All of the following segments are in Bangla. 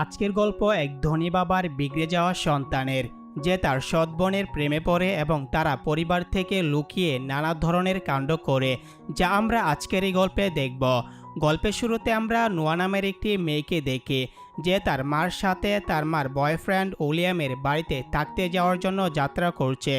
আজকের গল্প এক ধনী বাবার বিগড়ে যাওয়া সন্তানের, যে তার সৎ বোনের প্রেমে পড়ে এবং তারা পরিবার থেকে লুকিয়ে নানা ধরনের কাণ্ড করে, যা আমরা আজকের এই গল্পে দেখব। গল্পের শুরুতে আমরা নোয়া নামের একটি মেয়েকে দেখি, যে তার মার সাথে তার মার বয়ফ্রেন্ড উইলিয়ামের বাড়িতে থাকতে যাওয়ার জন্য যাত্রা করছে।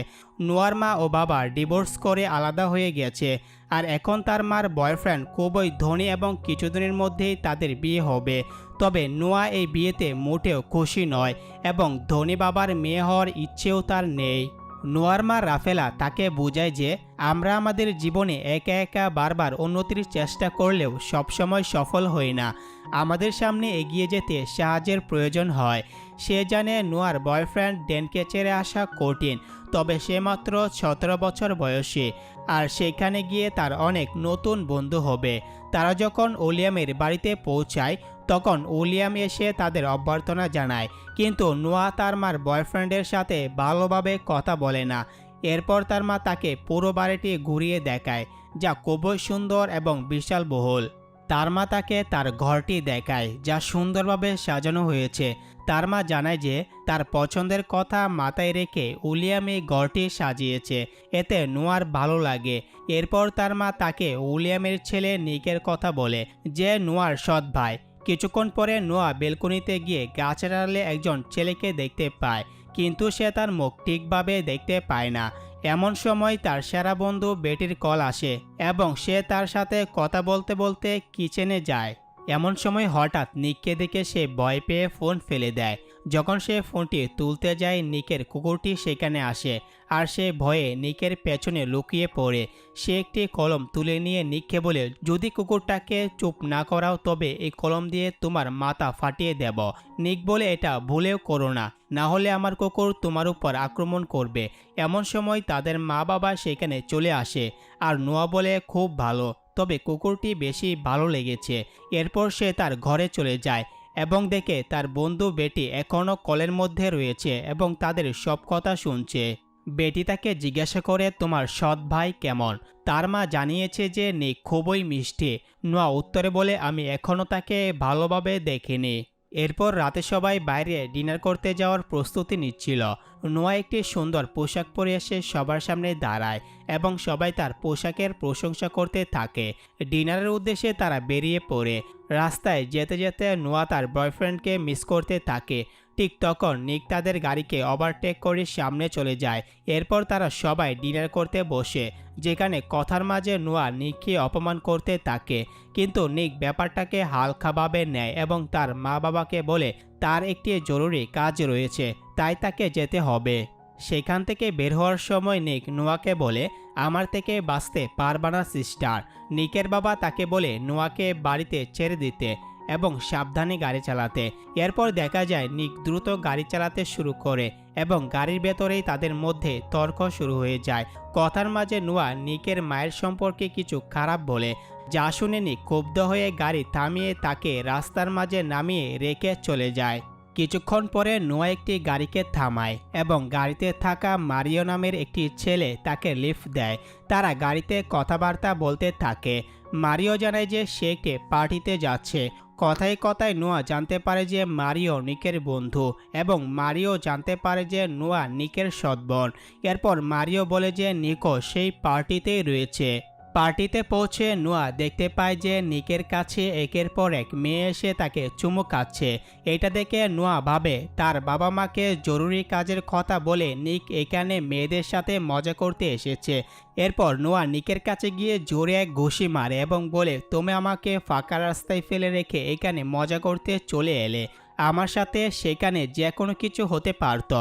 নোয়ার মা ও বাবা ডিভোর্স করে আলাদা হয়ে গেছে আর এখন তার মার বয়ফ্রেন্ড খুবই ধনী এবং কিছুদিনের মধ্যেই তাদের বিয়ে হবে। তবে নোয়া এই বিয়েতে মোটেও খুশি নয় এবং ধনী বাবার মেয়ে হওয়ার ইচ্ছেও তার নেই। নোয়ার মা রাফেলা তাকে বোঝায় যে, আমরা আমাদের জীবনে একা একা বারবার উন্নতির চেষ্টা করলেও সবসময় সফল হই না। আমাদের সামনে এগিয়ে যেতে সাহায্যের প্রয়োজন হয়। সে জানে নোয়ার বয়ফ্রেন্ড ডেনকে ছেড়ে আসা কঠিন, তবে সে মাত্র সতেরো বছর বয়সী। আর সেখানে গিয়ে তার অনেক নতুন বন্ধু হবে। তারা যখন ওলিয়ামের বাড়িতে পৌঁছায়, তখন ওলিয়াম এসে তাদের অভ্যর্থনা জানায়। কিন্তু নোয়া তার মার বয়ফ্রেন্ডের সাথে ভালোভাবে কথা বলে না। এরপর তার মা তাকে পুরো বাড়িটি ঘুরিয়ে দেখায়, যা খুবই সুন্দর এবং বিশাল বহুল। তার মা তাকে তার ঘরটি দেখায়, যা সুন্দরভাবে সাজানো হয়েছে। তার মা জানায় যে, তার পছন্দের কথা মাথায় রেখে উলিয়াম এই ঘরটি সাজিয়েছে। এতে নোয়ার ভালো লাগে। এরপর তার মা তাকে উলিয়ামের ছেলে নিকের কথা বলে যে, নোয়ার সৎ ভাই। কিছুক্ষণ পরে নোয়া বেলকনিতে গিয়ে গাছের আড়ালে একজন ছেলেকে দেখতে পায়, কিন্তু সে তার মুখ ঠিকভাবে দেখতে পায় না। এমন সময় তার সেরা বন্ধু বেটির কল আসে এবং সে তার সাথে কথা বলতে বলতে কিচেনে যায়। এমন সময় হঠাৎ নিককে দেখে সে ভয় পেয়ে ফোন ফেলে দেয় যখন সে ফোনটি তুলতে যায় নিকের, কুকুরটি সেখানে আসে আর সে ভয়ে নিকের পেছনে লুকিয়ে পড়ে। সে একটি কলম তুলে নিয়ে নিককে বলে, যদি কুকুরটাকে চুপ না করাও, তবে এই কলম দিয়ে তোমার মাথা ফাটিয়ে দেব। নিক বলে, এটা ভুলেও করো না। না হলে আমার কুকুর তোমার উপর আক্রমণ করবে। এমন সময় তাদের মা বাবা সেখানে চলে আসে আর নোয়া বলে, খুব ভালো। তবে কুকুরটি বেশি ভালো লেগেছে। এরপর সে তার ঘরে চলে যায়। এবং দেখে তার বন্ধু বেটি এখনও কলের মধ্যে রয়েছে এবং তাদের সব কথা শুনছে। বেটি তাকে জিজ্ঞাসা করে, তোমার সৎ ভাই কেমন? তার মা জানিয়েছে যে নিক খুবই মিষ্টি। নোয়া উত্তরে বলে, আমি এখনও তাকে ভালোভাবে দেখিনি। এরপর রাতে সবাই বাইরে ডিনার করতে যাওয়ার প্রস্তুতি নিচ্ছিল। নোয়া একটি সুন্দর পোশাক পরে এসে সবার সামনে দাঁড়ায় এবং সবাই তার পোশাকের প্রশংসা করতে থাকে। ডিনারের উদ্দেশ্যে তারা বেরিয়ে পড়ে। রাস্তায় যেতে যেতে নোয়া তার বয়ফ্রেন্ডকে মিস করতে থাকে। ঠিক তখন নিক তাদের গাড়িকে ওভারটেক করে সামনে চলে যায়। এরপর তারা সবাই ডিনার করতে বসে, যেখানে কথার মাঝে নোয়া নিককে অপমান করতে থাকে। কিন্তু নিক ব্যাপারটাকে হালকাভাবে নেয় এবং তার মা বাবাকে বলে, তার একটি জরুরি কাজ রয়েছে, তাই তাকে যেতে হবে। সেখান থেকে বের হওয়ার সময় নিক নোয়াকে বলে আমার থেকে বাঁচতে পারবা না, সিস্টার। নিকের বাবা তাকে বলে নোয়াকে বাড়িতে ছেড়ে দিতে এবং সাবধানে গাড়ি চালাতে। এরপর দেখা যায় নিক দ্রুত গাড়ি চালাতে শুরু করে এবং গাড়ির ভেতরেই তাদের মধ্যে তর্ক শুরু হয়ে যায়। কথার মাঝে নোয়া নিকের মায়ের সম্পর্কে কিছু খারাপ বলে। যা শুনে নিক ক্ষুব্ধ হয়ে গাড়ি থামিয়ে তাকে রাস্তার মাঝে নামিয়ে রেখে চলে যায়। কিছুক্ষণ পরে নোয়া একটি গাড়িকে থামায় এবং গাড়িতে থাকা মারিও নামের একটি ছেলে তাকে লিফট দেয়। তারা গাড়িতে কথাবার্তা বলতে থাকে। মারিও জানায় যে সে একটি পার্টিতে যাচ্ছে। কথায় কথায় নোয়া জানতে পারে যে মারিও নিকের বন্ধু এবং মারিও জানতে পারে যে নোয়া নিকের সৎবন এরপর মারিও বলে যে নিকো সেই পার্টিতেই রয়েছে। পার্টিতে পৌঁছে নোয়া দেখতে পায় যে নিকের কাছে একের পর এক মেয়ে এসে তাকে চুমু খাচ্ছে। এটা দেখে নোয়া ভাবে, তার বাবা মাকে জরুরি কাজের কথা বলে নিক এখানে মেয়েদের সাথে মজা করতে এসেছে। এরপর নোয়া নিকের কাছে গিয়ে জোরে এক ঘুষি মারে এবং বলে, তুমি আমাকে ফাঁকা রাস্তায় ফেলে রেখে এখানে মজা করতে চলে এলে। আমার সাথে সেখানে যে কোনো কিছু হতে পারত।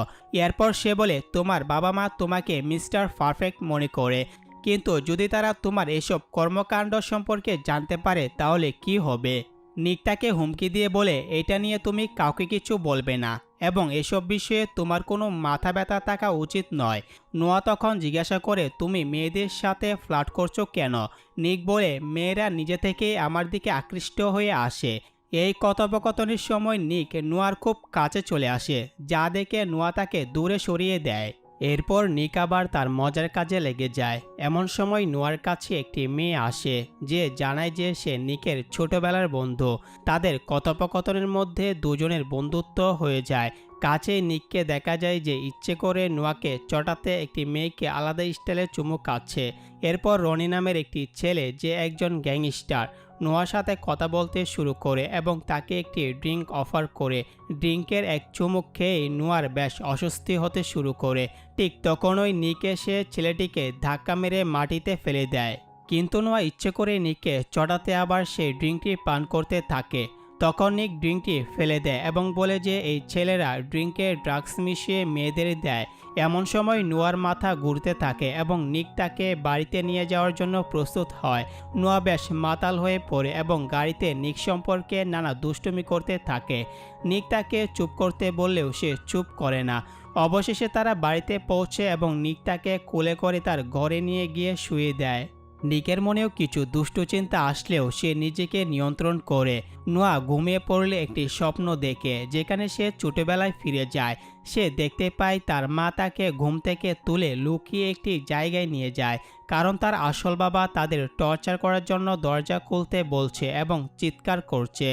এরপর সে বলে, তোমার বাবা মা তোমাকে মিস্টার পারফেক্ট মনে করে। কিন্তু যদি তারা তোমার এসব কর্মকাণ্ড সম্পর্কে জানতে পারে, তাহলে কি হবে? নিকটাকে হুমকি দিয়ে বলে এটা নিয়ে তুমি কাউকে কিছু বলবে না এবং এসব বিষয়ে তোমার কোনো মাথা ব্যথা থাকা উচিত নয়। নোয়া তখন জিজ্ঞাসা করে, তুমি মেয়েদের সাথে ফ্লার্ট করছ কেন? নিক বলে, মেয়েরা নিজে থেকেই আমার দিকে আকৃষ্ট হয়ে আসে। এই কথোপকথনের সময় নিক নোয়ার খুব কাছে চলে আসে, যা দেখে নোয়া তাকে দূরে সরিয়ে দেয়। এরপর নিক আবার তার মজার কাজে লেগে যায়। এমন সময় নোয়ার কাছে একটি মেয়ে আসে, যে জানায় যে সে নিকের ছোটবেলার বন্ধু। তাদের কথোপকথনের মধ্যে দুজনের বন্ধুত্ব হয়ে যায়। কাছে নিককে দেখা যায় যে ইচ্ছে করে নোয়াকে চটাতে একটি মেয়েকে আলাদা স্টাইলে চুমুক কাচ্ছে এরপর রনি নামের একটি ছেলে, যে একজন গ্যাংস্টার নোয়ার সাথে কথা বলতে শুরু করে এবং তাকে একটি ড্রিঙ্ক অফার করে। ড্রিঙ্কের এক চুমুক খেয়ে নোয়ার বেশ অস্বস্তি হতে শুরু করে। ঠিক তখনই নিক এসে ছেলেটিকে ধাক্কা মেরে মাটিতে ফেলে দেয়। কিন্তু নোয়া ইচ্ছে করে নিকে চটাতে আবার সে ড্রিঙ্কটি পান করতে থাকে। তখন নিক ড্রিঙ্কটি ফেলে দেয় এবং বলে যে, এই ছেলেরা ড্রিঙ্কে ড্রাগস মিশিয়ে মেয়েদের দেয়। এমন সময় নোয়ার মাথা ঘুরতে থাকে এবং নিক তাকে বাড়িতে নিয়ে যাওয়ার জন্য প্রস্তুত হয়। নোয়া বেশ মাতাল হয়ে পড়ে এবং গাড়িতে নিক সম্পর্কে নানা দুষ্টুমি করতে থাকে। নিক তাকে চুপ করতে বললেও সে চুপ করে না। অবশেষে তারা বাড়িতে পৌঁছে এবং নিক তাকে কোলে করে তার ঘরে নিয়ে গিয়ে শুয়ে দেয়। নিকের মনেও কিছু দুষ্টু চিন্তা আসলেও সে নিজেকে নিয়ন্ত্রণ করে। নোয়া ঘুমিয়ে পড়লে একটি স্বপ্ন দেখে, যেখানে সে ছোটবেলায় ফিরে যায়। সে দেখতে পায় তার মা তাকে ঘুম থেকে তুলে লুকিয়ে একটি জায়গায় নিয়ে যায়, কারণ তার আসল বাবা তাদের টর্চার করার জন্য দরজা খুলতে বলছে এবং চিৎকার করছে।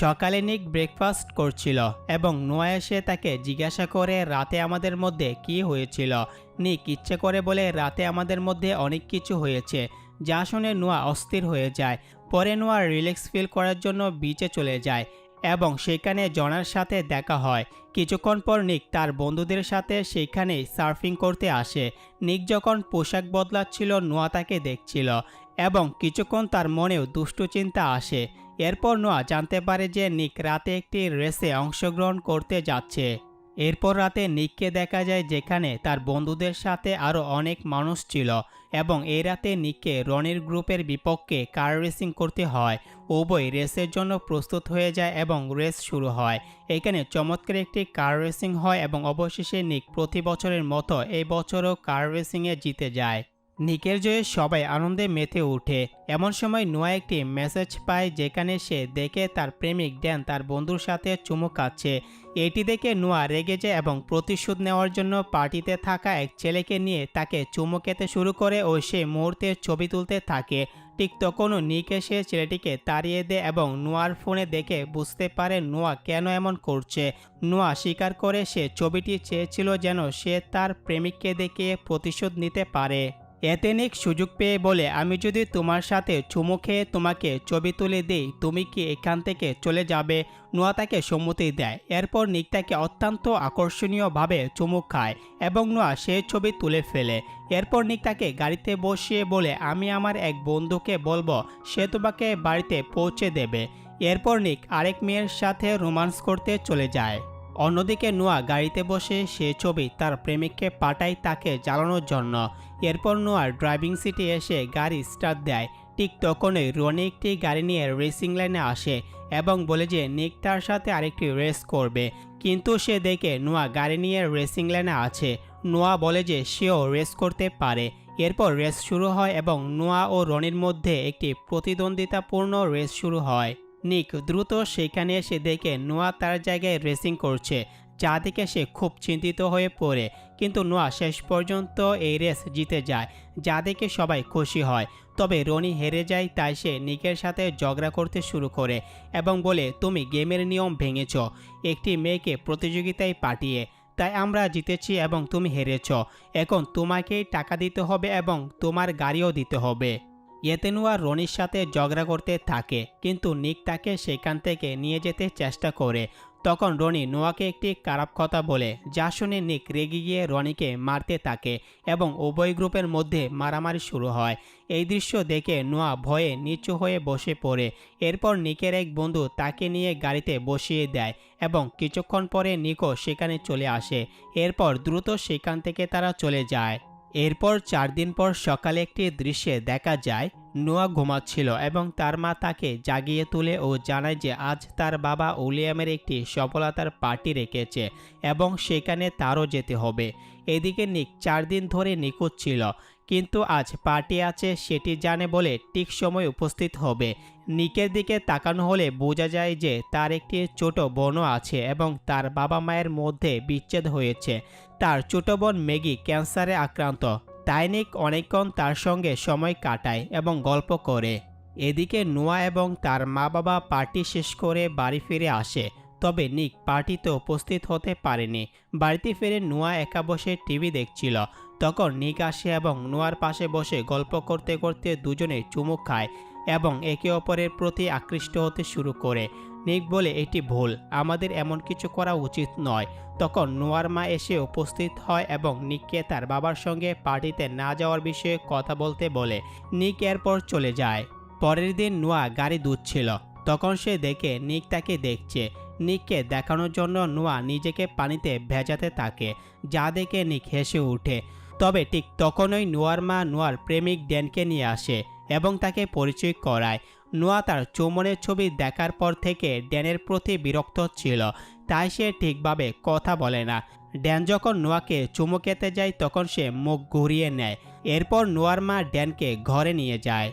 সকালে নিক ব্রেকফাস্ট করছিল এবং নোয়া এসে তাকে জিজ্ঞাসা করে, রাতে আমাদের মধ্যে কি হয়েছিল? নিক ইচ্ছে করে বলে, রাতে আমাদের মধ্যে অনেক কিছু হয়েছে। যা শুনে নোয়া অস্থির হয়ে যায়। পরে নোয়া রিল্যাক্স ফিল করার জন্য বিচে চলে যায় এবং সেখানে জনার সাথে দেখা হয়। কিছুক্ষণ পর নিক তার বন্ধুদের সাথে সেখানে সার্ফিং করতে আসে। নিক যখন পোশাক বদলাচ্ছিল, নোয়া তাকে দেখছিল এবং কিছুক্ষণ তার মনেও দুষ্টু চিন্তা আসে। এরপর নোয়া জানতে পারে যে নিক রাতে একটি রেসে অংশগ্রহণ করতে যাচ্ছে। এরপর রাতে নিককে দেখা যায় যেখানে তার বন্ধুদের সাথে আরও অনেক মানুষ ছিল এবং এই রাতে নিককে রনির গ্রুপের বিপক্ষে কার রেসিং করতে হয়, উভয় রেসের জন্য প্রস্তুত হয়ে যায় এবং রেস শুরু হয়। এখানে চমৎকার একটি কার রেসিং হয় এবং অবশেষে নিক প্রতি বছরের মতো এই বছরও কার রেসিংয়ে জিতে যায়। নিকের জয়ে সবাই আনন্দে মেতে ওঠে। এমন সময় নোয়া একটি মেসেজ পায় যেখানে সে দেখে তার প্রেমিক ড্যান তার বন্ধুর সাথে চুমু খাচ্ছে। এটি দেখে নোয়া রেগে যায় এবং প্রতিশোধ নেওয়ার জন্য পার্টিতে থাকা এক ছেলেকে নিয়ে তাকে চুমু খেতে শুরু করে ও সে মুহূর্তে ছবি তুলতে থাকে। ঠিক তখনও নিক এসে ছেলেটিকে তাড়িয়ে দেয় এবং নোয়ার ফোনে দেখে বুঝতে পারে নোয়া কেন এমন করছে। নোয়া স্বীকার করে সে ছবিটি চেয়েছিল যেন সে তার প্রেমিককে দেখে প্রতিশোধ নিতে পারে। এতে নিক সুযোগ পেয়ে বলে, আমি যদি তোমার সাথে চুমু খেয়ে তোমাকে ছবি তুলে দিই, তুমি কি এখান থেকে চলে যাবে? নোয়া তাকে সম্মতি দেয়। এরপর নিক তাকে অত্যন্ত আকর্ষণীয়ভাবে চুমু খায় এবং নোয়া সেই ছবি তুলে ফেলে। এরপর নিক তাকে গাড়িতে বসিয়ে বলে, আমি আমার এক বন্ধুকে বলব, সে তোমাকে বাড়িতে পৌঁছে দেবে। এরপর নিক আরেক মেয়ের সাথে রোমান্স করতে চলে যায়। অন্যদিকে নোয়া গাড়িতে বসে সে ছবি তার প্রেমিককে পাঠায় তাকে জ্বালানোর জন্য। এরপর নোয়া ড্রাইভিং সিটে এসে গাড়ি স্টার্ট দেয়। ঠিক তখনই রনি একটি গাড়ি নিয়ে রেসিং লাইনে আসে এবং বলে যে, নিক তার সাথে আরেকটি রেস করবে। কিন্তু সে দেখে নোয়া গাড়ি নিয়ে রেসিং লাইনে আছে। নোয়া বলে যে, সেও রেস করতে পারে। এরপর রেস শুরু হয় এবং নোয়া ও রনির মধ্যে একটি প্রতিদ্বন্দ্বিতাপূর্ণ রেস শুরু হয়। নিক দ্রুত সেখানে এসে দেখে নোয়া তার জায়গায় রেসিং করছে, যা দেখে সে খুব চিন্তিত হয়ে পড়ে। কিন্তু নোয়া শেষ পর্যন্ত এই রেস জিতে যায়, যা দেখে সবাই খুশি হয়। তবে রনি হেরে যায় তাই সে নিকের সাথে ঝগড়া করতে শুরু করে এবং বলে, তুমি গেমের নিয়ম ভেঙেছ, একটি মেয়েকে প্রতিযোগিতায় পাঠিয়ে, তাই আমরা জিতেছি এবং তুমি হেরেছ। এখন তোমাকেই টাকা দিতে হবে এবং তোমার গাড়িও দিতে হবে। ইয়েতেনুয়া রনির সাথে ঝগড়া করতে থাকে, কিন্তু নিক তাকে সেখান থেকে নিয়ে যেতে চেষ্টা করে। তখন রনি নোয়াকে একটি খারাপ কথা বলে, যা শুনে নিক রেগে গিয়ে রনিকে মারতে থাকে এবং উভয় গ্রুপের মধ্যে মারামারি শুরু হয়। এই দৃশ্য দেখে নোয়া ভয়ে নিচু হয়ে বসে পড়ে। এরপর নিকের এক বন্ধু তাকে নিয়ে গাড়িতে বসিয়ে দেয় এবং কিছুক্ষণ পরে নিকো সেখানে চলে আসে। এরপর দ্রুত সেখান থেকে তারা চলে যায়। এরপর চার দিন পর সকালে একটি দৃশ্যে দেখা যায়, নোয়া ঘুমাচ্ছিল এবং তার মা তাকে জাগিয়ে তুলে ও জানায় যে আজ তার বাবা উলিয়ামের একটি সফলতার পার্টি রেখেছে এবং সেখানে তারও যেতে হবে। এদিকে নিক চার দিন ধরে নিখোঁজ ছিল। কিন্তু আজ পার্টি আছে সেটি জানে বলে ঠিক সময় উপস্থিত হবে। নিকের দিকে তাকানো হলে বোঝা যায় যে তার একটি ছোট বোনও আছে এবং তার বাবা মায়ের মধ্যে বিচ্ছেদ হয়েছে। তার ছোট বোন মেগি ক্যান্সারে আক্রান্ত। তাই নিক অনেকক্ষণ তার সঙ্গে সময় কাটায় এবং গল্প করে। এদিকে নোয়া এবং তার মা বাবা পার্টি শেষ করে বাড়ি ফিরে আসে। তবে নিক পার্টিতে উপস্থিত হতে পারেনি। বাড়িতে ফিরে নোয়া একা বসে টিভি দেখছিল। তখন নিক আসে এবং নোয়ার পাশে বসে গল্প করতে করতে দুজনে চুমুক খায় এবং একে অপরের প্রতি আকৃষ্ট হতে শুরু করে। নিক বলে, এটি ভুল। আমাদের এমন কিছু করা উচিত নয়। তখন নোয়ার মা এসে উপস্থিত হয় এবং নিককে তার বাবার সঙ্গে পার্টিতে না যাওয়ার বিষয়ে কথা বলতে বলে। নিক এরপর চলে যায়। পরের দিন নোয়া গাড়ি দুধছিল তখন সে দেখে নিক তাকে দেখছে। নিককে দেখানোর জন্য নোয়া নিজেকে পানিতে ভেজাতে থাকে। যা দেখে নিক হেসে ওঠে। তবে ঠিক তখনই নোয়ার মা নোয়ার প্রেমিক ড্যানকে নিয়ে আসে এবং তাকে পরিচয় করায়। নোয়া তার চৌমনের ছবি দেখার পর থেকে ড্যানের প্রতি বিরক্ত ছিল, তাই সে ঠিকভাবে কথা বলে না। ড্যান যখন নোয়াকে চুমু খেতে যায় তখন সে মুখ ঘুরিয়ে নেয়, এরপর নোয়ার মা ড্যানকে ঘরে নিয়ে যায়।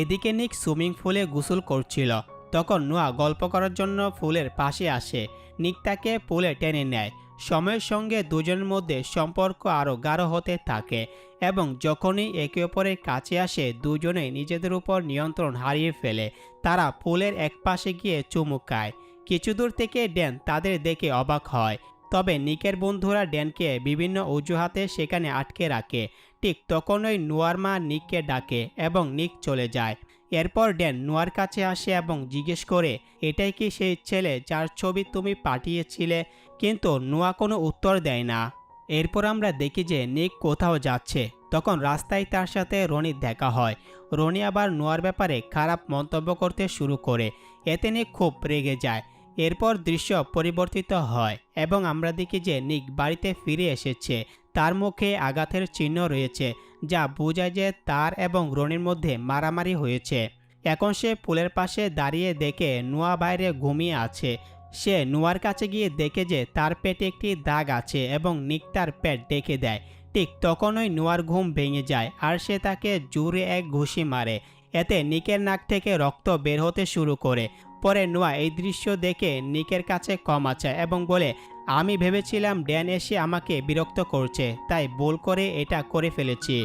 এদিকে নিক সুইমিং পুলে গোসল করছিল, তখন নোয়া গল্প করার জন্য ফুলের পাশে আসে। নিক তাকে পুলে টেনে নেয় সময়ের সঙ্গে দুজনের মধ্যে সম্পর্ক আরও গাঢ় হতে থাকে এবং যখনই একে অপরের কাছে আসে দুজনেই নিজেদের উপর নিয়ন্ত্রণ হারিয়ে ফেলে। তারা পুলের এক পাশে গিয়ে চুমুক খায়। কিছু দূর থেকে ড্যান তাদের দেখে অবাক হয়। তবে নিকের বন্ধুরা ড্যানকে বিভিন্ন অজুহাতে সেখানে আটকে রাখে। ঠিক তখনই নোয়ার মা নিককে ডাকে এবং নিক চলে যায়। এরপর ড্যান নোয়ার কাছে আসে এবং জিজ্ঞেস করে, এটাই কি সেই ছেলে যার ছবি তুমি পাঠিয়েছিলে কিন্তু নোয়া কোনো উত্তর দেয় না। এরপর আমরা দেখি যে নিক কোথাও যাচ্ছে। তখন রাস্তায় তার সাথে রনির দেখা হয়। রনি আবার নোয়ার ব্যাপারে খারাপ মন্তব্য করতে শুরু করে। এতে নিক খুব রেগে যায়। এরপর দৃশ্য পরিবর্তিত হয় এবং আমরা দেখি যে নিক বাড়িতে ফিরে এসেছে। তার মুখে আঘাতের চিহ্ন রয়েছে, যা বোঝায় যে তার এবং রনির মধ্যে মারামারি হয়েছে। এখন সে পুলের পাশে দাঁড়িয়ে দেখে নোয়া বাইরে ঘুমিয়ে আছে। সে নোয়ার কাছে গিয়ে দেখে যে তার পেটে একটি দাগ আছে এবং নিক তার পেট ডেকে দেয়। ঠিক তখনই নোয়ার ঘুম ভেঙে যায় আর সে তাকে জোরে এক ঘুষি মারে। এতে নিকের নাক থেকে রক্ত বের হতে শুরু করে। পরে নোয়া এই দৃশ্য দেখে নিকের কাছে ক্ষমা চায় এবং বলে, আমি ভেবেছিলাম ড্যান এসে আমাকে বিরক্ত করছে, তাই ভুল করে এটা করে ফেলেছি।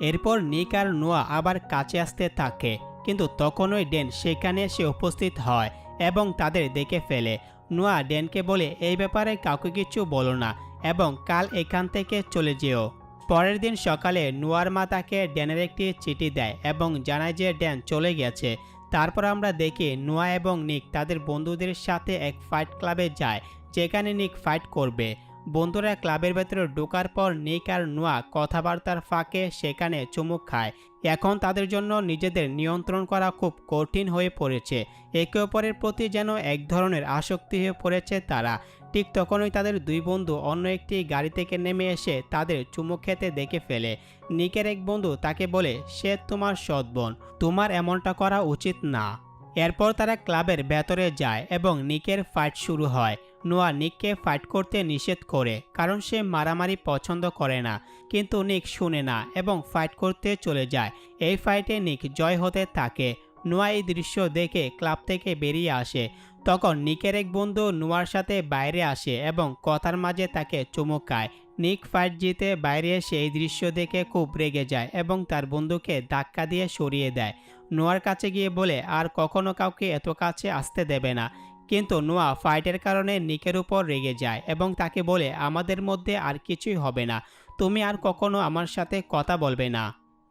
এরপর নিক আর নোয়া আবার কাছে আসতে থাকে। কিন্তু তখনই ডেন সেখানে এসে উপস্থিত হয় এবং তাদের দেখে ফেলে। নোয়া ড্যানকে বলে, এই ব্যাপারে কাউকে কিছু বলো না এবং কাল এখান থেকে চলে যেও। পরের দিন সকালে নোয়ার মা তাকে ড্যানের একটি চিঠি দেয় এবং জানায় যে ড্যান চলে গেছে। তারপর আমরা দেখি নোয়া এবং নিক তাদের বন্ধুদের সাথে এক ফাইট ক্লাবে যায়, যেখানে নিক ফাইট করবে। বন্ধুরা ক্লাবের ভেতরে ঢোকার পর নিক আর নোয়া কথাবার্তার ফাঁকে সেখানে চুমুক খায়। এখন তাদের জন্য নিজেদের নিয়ন্ত্রণ করা খুব কঠিন হয়ে পড়েছে। একে অপরের প্রতি যেন এক ধরনের আসক্তি হয়ে পড়েছে তারা। ঠিক তখনই তাদের দুই বন্ধু অন্য একটি গাড়ি থেকে নেমে এসে তাদের চুমুক খেতে দেখে ফেলে। নিকের এক বন্ধু তাকে বলে, সে তোমার সৎ বোন। তোমার এমনটা করা উচিত না। এরপর তারা ক্লাবের ভেতরে যায় এবং নিকের ফাইট শুরু হয়। নোয়া নিককে ফাইট করতে নিষেধ করে, কারণ সে মারামারি পছন্দ করে না। কিন্তু নিক শুনে না এবং ফাইট করতে চলে যায়। এই ফাইটে নিক জয় হতে থাকে। নোয়া এই দৃশ্য দেখে ক্লাব থেকে বেরিয়ে আসে। তখন নিকের এক বন্ধু নোয়ার সাথে বাইরে আসে এবং কথার মাঝে তাকে চুমুক খায়। নিক ফাইট জিতে বাইরে এসে এই দৃশ্য দেখে খুব রেগে যায় এবং তার বন্ধুকে ধাক্কা দিয়ে সরিয়ে দেয়। নোয়ার কাছে গিয়ে বলে, আর কখনো কাউকে এত কাছে আসতে দেবে না। কিন্তু নোয়া ফাইটের কারণে নিকের উপর রেগে যায় এবং তাকে বলে, আমাদের মধ্যে আর কিছুই হবে না। তুমি আর কখনো আমার সাথে কথা বলবে না।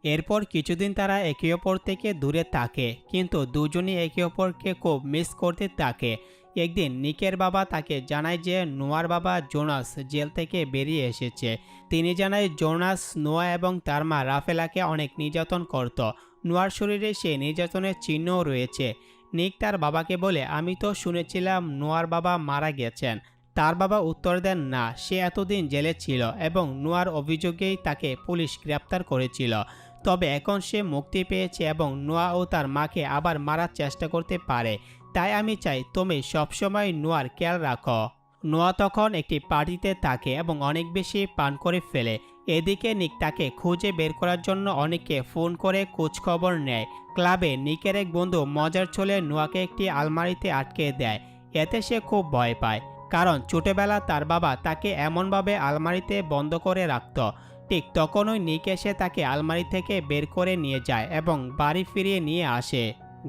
এরপর কিছুদিন তারা একে অপর থেকে দূরে থাকে, কিন্তু দুজনই একে অপরকে খুব মিস করতে থাকে। একদিন নিকের বাবা তাকে জানায় যে, নোয়ার বাবা জোনাস জেল থেকে বেরিয়ে এসেছে। তিনি জানায়, জোনাস, নোয়া এবং তার মা রাফেলাকে অনেক নির্যাতন করত। নোয়ার শরীরে সে নির্যাতনের চিহ্নও রয়েছে। নিক তার বাবাকে বলে, আমি তো শুনেছিলাম নোয়ার বাবা মারা গেছেন। তার বাবা উত্তর দেন, না, সে এতদিন জেলে ছিল এবং নোয়ার অভিযোগেই তাকে পুলিশ গ্রেপ্তার করেছিল। তবে এখন সে মুক্তি পেয়েছে এবং নোয়া ও তার মাকে আবার মারার চেষ্টা করতে পারে। তাই আমি চাই তুমি সবসময় নোয়ার খেয়াল রাখো। নোয়া তখন একটি পার্টিতে থাকে এবং অনেক বেশি পান করে ফেলে। এদিকে নিক তাকে খুঁজে বের করার জন্য অনেককে ফোন করে খোঁজখবর নেয়। ক্লাবে নিকের এক বন্ধু মজার ছলে নোয়াকে একটি আলমারিতে আটকে দেয়। এতে সে খুব ভয় পায়, কারণ ছোটবেলা তার বাবা তাকে এমনভাবে আলমারিতে বন্ধ করে রাখত। ঠিক তখনই নিক এসে তাকে আলমারি থেকে বের করে নিয়ে যায় এবং বাড়ি ফিরিয়ে নিয়ে আসে।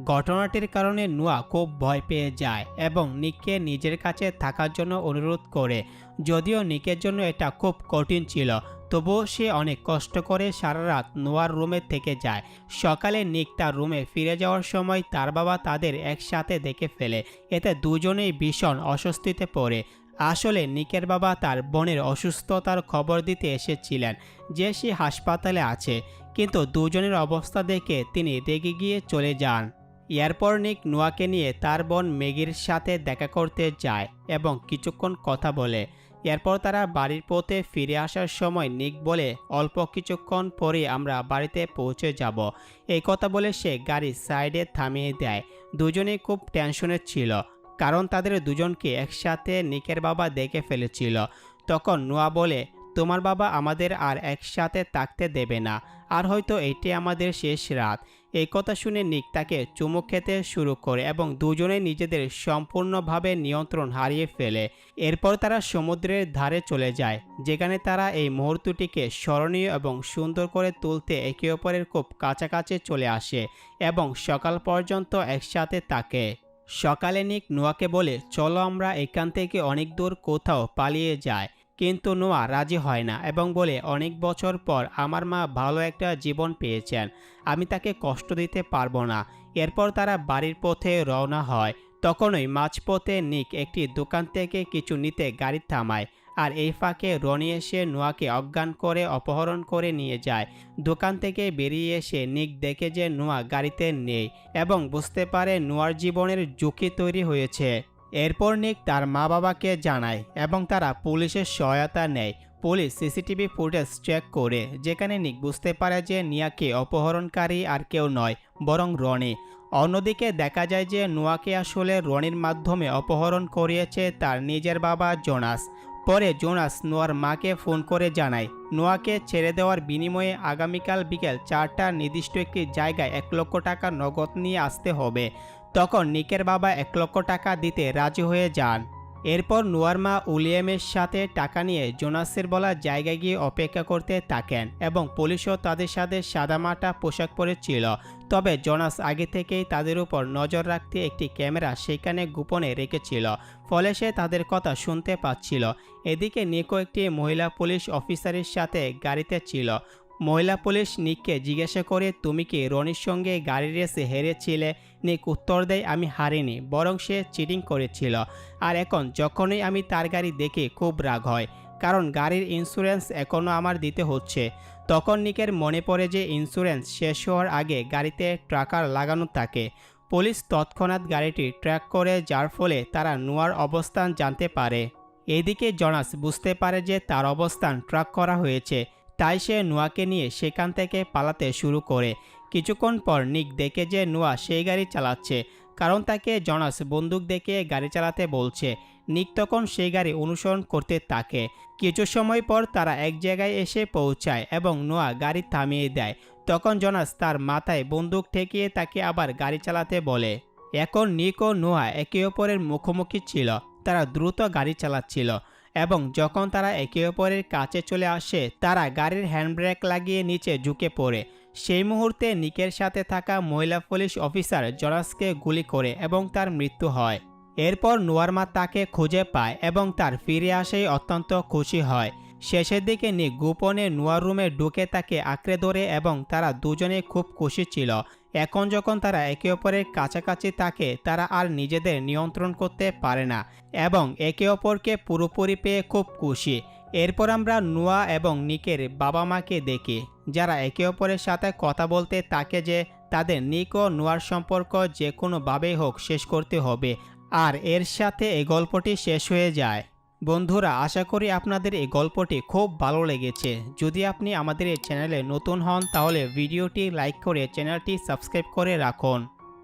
ঘটনাটির কারণে নোয়া খুব ভয় পেয়ে যায় এবং নিককে নিজের কাছে থাকার জন্য অনুরোধ করে, যদিও নিকের জন্য এটা খুব কঠিন ছিল। তবুও সে অনেক কষ্ট করে সারা রাত নোয়ার রুমে থেকে যায়। সকালে নিক তার রুমে ফিরে যাওয়ার সময় তার বাবা তাদের একসাথে দেখে ফেলে। এতে দুজনেই ভীষণ অস্বস্তিতে পড়ে। আসলে নিকের বাবা তার বোনের অসুস্থতার খবর দিতে এসেছিলেন যে সে হাসপাতালে আছে। কিন্তু দুজনের অবস্থা দেখে তিনি রেগে গিয়ে চলে যান। এরপর নিক নোয়াকে নিয়ে তার বোন মেগির সাথে দেখা করতে যায় এবং কিছুক্ষণ কথা বলে। এরপর তারা বাড়ির পথে ফিরে আসার সময় নিক বলে অল্প কিছুক্ষণ পরে আমরা বাড়িতে পৌঁছে যাব। এই কথা বলে সে গাড়ি সাইডে থামিয়ে দেয়। দুজনেই খুব টেনশনে ছিল, কারণ তাদের দুজনকে একসাথে নিকের বাবা দেখে ফেলেছিল। তখন নোয়া বলে, তোমার বাবা আমাদের আর একসাথে থাকতে দেবে না। আর হয়তো এটি আমাদের শেষ রাত। এই কথা শুনে নিক তাকে চুমুক খেতে শুরু করে এবং দুজনে নিজেদের সম্পূর্ণভাবে নিয়ন্ত্রণ হারিয়ে ফেলে। এরপর তারা সমুদ্রের ধারে চলে যায়, যেখানে তারা এই মুহূর্তটিকে স্মরণীয় এবং সুন্দর করে তুলতে একে অপরের খুব কাছাকাছি চলে আসে এবং সকাল পর্যন্ত একসাথে থাকে। সকালে নিক নোয়াকে বলে, চলো আমরা এখান থেকে অনেক দূর কোথাও পালিয়ে যাই। কিন্তু নোয়া রাজি হয় না এবং বলে, অনেক বছর পর আমার মা ভালো একটা জীবন পেয়েছেন। আমি তাকে কষ্ট দিতে পারব না। এরপর তারা বাড়ির পথে রওনা হয়। তখনই মাঝপথে নিক একটি দোকান থেকে কিছু নিতে গাড়ি থামায় আর এই ফাঁকে রনি এসে নোয়াকে অজ্ঞান করে অপহরণ করে নিয়ে যায়। দোকান থেকে বেরিয়ে এসে নিক দেখে যে নোয়া গাড়িতে নেই এবং বুঝতে পারে নোয়ার জীবনের ঝুঁকি তৈরি হয়েছে। এরপর নিক তার মা বাবাকে জানায় এবং তারা পুলিশের সহায়তা নেয়। পুলিশ সিসিটিভি ফুটেজ চেক করে, যেখানে নিক বুঝতে পারে যে নিয়াকে অপহরণকারী আর কেউ নয়, বরং রনি। অন্যদিকে দেখা যায় যে নোয়াকে আসলে রনির মাধ্যমে অপহরণ করিয়েছে তার নিজের বাবা জোনাস। পরে জোনাস নোয়ার মাকে ফোন করে জানায়, নোয়াকে ছেড়ে দেওয়ার বিনিময়ে আগামীকাল বিকেল চারটার নির্দিষ্ট একটি জায়গায় এক লক্ষ টাকা নগদ নিয়ে আসতে হবে। তখন নিকের বাবা এক লক্ষ টাকা দিতে রাজি হয়ে যান। এরপর নোয়ার মা উলিয়ামের সাথে টাকা নিয়ে জোনাসের বলা জায়গায় গিয়ে অপেক্ষা করতে থাকেন এবং পুলিশও তাদের সাথে সাদামাটা পোশাক পরেছিল। তবে জোনাস আগে থেকেই তাদের উপর নজর রাখতে একটি ক্যামেরা সেখানে গোপনে রেখেছিল, ফলে সে তাদের কথা শুনতে পাচ্ছিল। এদিকে নিকো একটি মহিলা পুলিশ অফিসারের সাথে গাড়িতে ছিল। মহিলা পুলিশ নিককে জিজ্ঞাসা করে, তুমি কি রনির সঙ্গে গাড়ি রেসে হেরেছিলে? নিক উত্তর দেয়, আমি হারিনি, বরং সে চিটিং করেছিল। আর এখন যখনই আমি তার গাড়ি দেখে, খুব রাগ হয়, কারণ গাড়ির ইন্স্যুরেন্স এখনও আমার দিতে হচ্ছে। তখন নিকের মনে পড়ে যে ইন্স্যুরেন্স শেষ হওয়ার আগে গাড়িতে ট্রাকার লাগানো থাকে। পুলিশ তৎক্ষণাৎ গাড়িটি ট্র্যাক করে, যার ফলে তারা নোয়ার অবস্থান জানতে পারে। এদিকে জনাস বুঝতে পারে যে তার অবস্থান ট্র্যাক করা হয়েছে। তাই সে নোয়াকে নিয়ে সেখান থেকে পালাতে শুরু করে। কিছুক্ষণ পর নিক দেখে যে নোয়া সেই গাড়ি চালাচ্ছে, কারণ তাকে জনাস বন্দুক দেখে গাড়ি চালাতে বলছে। নিক তখন সেই গাড়ি অনুসরণ করতে থাকে। কিছু সময় পর তারা এক জায়গায় এসে পৌঁছায় এবং নোয়া গাড়ি থামিয়ে দেয়। তখন জনাস তার মাথায় বন্দুক ঠেকিয়ে তাকে আবার গাড়ি চালাতে বলে। এখন নিক ও নোয়া একে অপরের মুখোমুখি ছিল। তারা দ্রুত গাড়ি চালাচ্ছিল। এবং যখন তারা একে অপরের কাছে চলে আসে, তারা গাড়ির হ্যান্ডব্রেক লাগিয়ে নিচে ঝুঁকে পড়ে। সেই মুহূর্তে নিকের সাথে থাকা মহিলা পুলিশ অফিসার জনাসকে গুলি করে এবং তার মৃত্যু হয়। এরপর নোয়ারমা তাকে খুঁজে পায় এবং তার ফিরে আসেই অত্যন্ত খুশি হয়। শেষের দিকে নিক গোপনে নোয়ার রুমে ঢুকে তাকে আঁকড়ে ধরে এবং তারা দুজনে খুব খুশি ছিল। এখন যখন তারা একে অপরের কাছাকাছি থাকে, তারা আর নিজেদের নিয়ন্ত্রণ করতে পারে না এবং একে অপরকে পুরোপুরি পেয়ে খুব খুশি। এরপর আমরা নোয়া এবং নিকের বাবা মাকে দেখি, যারা একে অপরের সাথে কথা বলতে তাকে যে তাদের নিক ও নোয়ার সম্পর্ক যে কোনোভাবেই হোক শেষ করতে হবে, আর এর সাথে এই গল্পটি শেষ হয়ে যায়। বন্ধুরা, আশা করি আপনাদের এই গল্পটি খুব ভালো লেগেছে। যদি আপনি আমাদের এই চ্যানেলে নতুন হন, তাহলে ভিডিওটি লাইক করে চ্যানেলটি সাবস্ক্রাইব করে রাখুন।